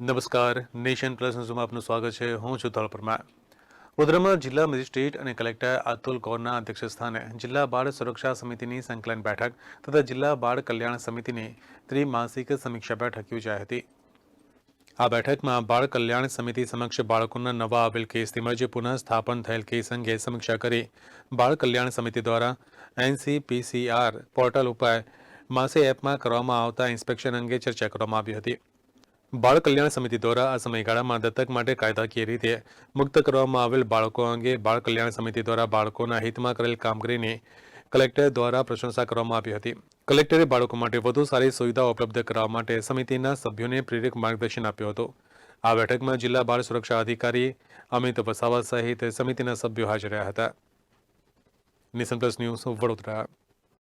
નમસ્કાર, nation plus ન્યૂઝમાં આપનું સ્વાગત છે. હું છું ધોળ પરમાર. વડોદરામાં જિલ્લા મેજિસ્ટ્રેટ અને કલેક્ટર અતુલ કૌરના અધ્યક્ષસ્થાને જિલ્લા બાળ સુરક્ષા સમિતિની સંકલન બેઠક તથા જિલ્લા બાળ કલ્યાણ સમિતિની ત્રિમાસિક સમીક્ષા બેઠક યોજાઈ હતી. આ બેઠકમાં બાળ કલ્યાણ સમિતિ સમક્ષ બાળકોના નવા આવેલ કેસ તેમજ પુનઃ સ્થાપન થયેલ કેસ અંગે સમીક્ષા કરી બાળ કલ્યાણ સમિતિ દ્વારા એનસીપીસીઆર પોર્ટલ ઉપર માસે એપમાં કરવામાં આવતા ઇન્સ્પેક્શન અંગે ચર્ચા કરવામાં આવી હતી. બાળ કલ્યાણ સમિતિ દ્વારા આ સમયગાળામાં દત્તક માટે કાયદાકીય રીતે મુક્ત કરવામાં આવેલ બાળકો અંગે બાળ કલ્યાણ સમિતિ દ્વારા બાળકોના હિતમાં કરેલ કામગીરીની કલેક્ટર દ્વારા પ્રશંસા કરવામાં આવી હતી. કલેક્ટરે બાળકો માટે વધુ સારી સુવિધાઓ ઉપલબ્ધ કરાવવા માટે સમિતિના સભ્યોને પ્રેરક માર્ગદર્શન આપ્યું હતું. આ બેઠકમાં જિલ્લા બાળ સુરક્ષા અધિકારી અમિત વસાવા સહિત સમિતિના સભ્યો હાજર રહ્યા હતા. Nation plus news Vadodara.